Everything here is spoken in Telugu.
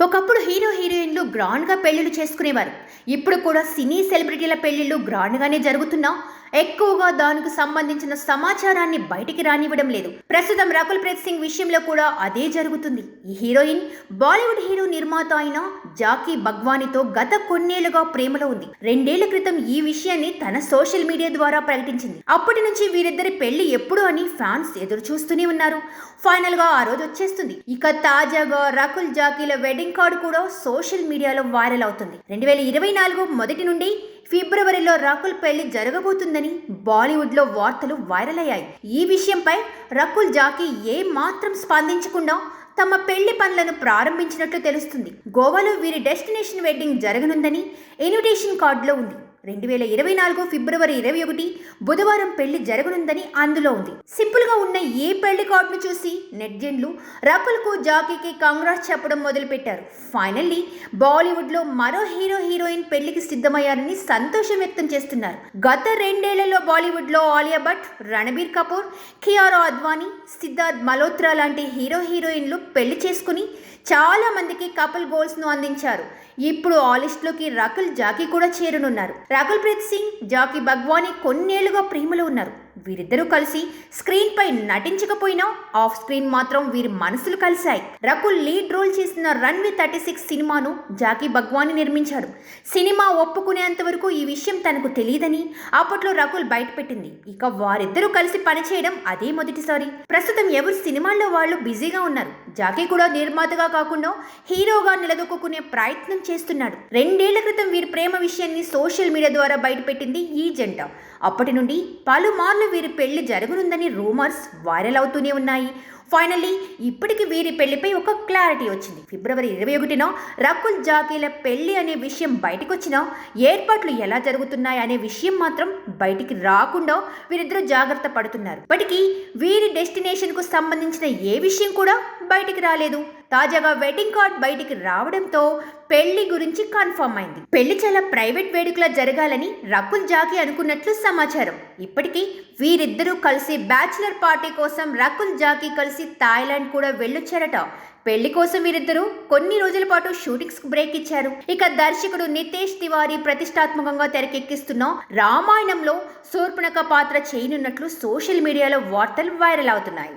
ఒకప్పుడు హీరో హీరోయిన్లు గ్రాండ్గా పెళ్ళిళ్ళు చేసుకునేవారు. ఇప్పుడు కూడా సినీ సెలబ్రిటీల పెళ్ళిళ్ళు గ్రాండ్గానే జరుగుతున్నా ఎక్కువగా దానికి సంబంధించిన సమాచారాన్ని బయటికి రానివ్వడం లేదు. ప్రస్తుతం రకుల్ ప్రీత్ సింగ్ విషయంలో కూడా అదే జరుగుతుంది. ఈ హీరోయిన్ బాలీవుడ్ హీరో నిర్మాత అయిన జాకీ బగ్వానితో గత కొన్నేళ్ళుగా ప్రేమలో ఉంది. రెండేళ్ళ క్రితం ఈ విషయాన్ని తన సోషల్ మీడియా ద్వారా ప్రకటించింది. అప్పటి నుంచి వీరిద్దరి పెళ్ళి ఎప్పుడు అని ఫ్యాన్స్ ఎదురు చూస్తూనే ఉన్నారు. ఫైనల్గా ఆ రోజు వచ్చేస్తుంది. ఇక తాజాగా రకుల్ జాకీల వెడ్డింగ్ కార్డు కూడా సోషల్ మీడియాలో వైరల్ అవుతుంది. రెండు వేల ఇరవై నాలుగు మొదటి నుండి ఫిబ్రవరిలో రకుల్ పెళ్ళి జరగబోతుందని బాలీవుడ్లో వార్తలు వైరల్ అయ్యాయి. ఈ విషయంపై రకుల్ జాకీ ఏ మాత్రం స్పందించకుండా తమ పెళ్ళి పనులను ప్రారంభించినట్లు తెలుస్తుంది. గోవాలో వీరి డెస్టినేషన్ వెడ్డింగ్ జరగనుందని ఇన్విటేషన్ కార్డులో ఉంది. రెండు వేల ఇరవై నాలుగు ఫిబ్రవరి ఇరవై ఒకటి బుధవారం పెళ్ళి జరగనుందని అందులో ఉంది. సింపుల్గా ఉన్న ఏ పెళ్ళి కార్డును చూసి నెట్జెండ్లు రకుల్కు జాకీకి కాంగ్రెస్ చెప్పడం మొదలుపెట్టారు. ఫైనల్లీ బాలీవుడ్లో మరో హీరో హీరోయిన్ పెళ్ళికి సిద్ధమయ్యారని సంతోషం వ్యక్తం చేస్తున్నారు. గత రెండేళ్ళలో బాలీవుడ్లో ఆలియా భట్ రణబీర్ కపూర్ కియారా అద్వానీ సిద్ధార్థ్ మల్హోత్రా లాంటి హీరో హీరోయిన్లు పెళ్ళి చేసుకుని చాలా మందికి కపుల్ గోల్స్ను అందించారు. ఇప్పుడు ఆ లిస్టులోకి రకుల్ జాకీ కూడా చేరనున్నారు. రకుల్ ప్రీత్ సింగ్ జాకీ భగ్వానీ కొన్నేళ్ళుగా ప్రేమలో ఉన్నారు. వీరిద్దరూ కలిసి స్క్రీన్ పై నటించకపోయినా ఆఫ్ స్క్రీన్ మాత్రం వీరి మనసులు కలిశాయి. రకుల్ లీడ్ రోల్ చేసిన రన్వి థర్టీ సిక్స్ సినిమాను జాకీ భగ్వాని నిర్మించాడు. సినిమా ఒప్పుకునేంత వరకు ఈ విషయం తనకు తెలియదని అప్పట్లో రకుల్ బయటపెట్టింది. ఇక వారిద్దరూ కలిసి పనిచేయడం అదే మొదటిసారి. ప్రస్తుతం ఎవరు సినిమాల్లో వాళ్ళు బిజీగా ఉన్నారు. జాకీ కూడా నిర్మాతగా కాకుండా హీరోగా నిలదొక్కునే ప్రయత్నం చేస్తున్నాడు. రెండేళ్ళ క్రితం వీరి ప్రేమ విషయాన్ని సోషల్ మీడియా ద్వారా బయటపెట్టింది ఈ జంట. అప్పటి నుండి పలుమార్లు వీరి పెళ్ళి జరగనుందని రూమర్స్ వైరల్ అవుతూనే ఉన్నాయి. ఫైనల్లీ ఇప్పటికి వీరి పెళ్ళిపై ఒక క్లారిటీ వచ్చింది. ఫిబ్రవరి ఇరవై ఒకటిన రకుల్ జాకీల పెళ్ళి అనే విషయం బయటకు వచ్చినా ఏర్పాట్లు ఎలా జరుగుతున్నాయి అనే విషయం మాత్రం బయటికి రాకుండా వీరిద్దరూ జాగ్రత్త పడుతున్నారు. ఇప్పటికీ వీరి డెస్టినేషన్కు సంబంధించిన ఏ విషయం కూడా బయటికి రాలేదు. తాజాగా వెడ్డింగ్ కార్డ్ బయటికి రావడంతో పెళ్ళి గురించి కన్ఫర్మ్ అయింది. పెళ్ళి చాలా ప్రైవేట్ వేడుకలా జరగాలని రకుల్ జాకీ అనుకున్నట్లు సమాచారం. ఇప్పటికీ వీరిద్దరూ కలిసి బ్యాచిలర్ పార్టీ కోసం రకుల్ జాకీ కలిసి థాయిలాండ్ కూడా వెళ్ళొచ్చారట. పెళ్ళి కోసం వీరిద్దరూ కొన్ని రోజుల పాటు షూటింగ్స్ బ్రేక్ ఇచ్చారు. ఇక దర్శకుడు నితేష్ తివారీ ప్రతిష్టాత్మకంగా తెరకెక్కిస్తున్న రామాయణంలో శూర్పణక పాత్ర చేయనున్నట్లు సోషల్ మీడియాలో వార్తలు వైరల్ అవుతున్నాయి.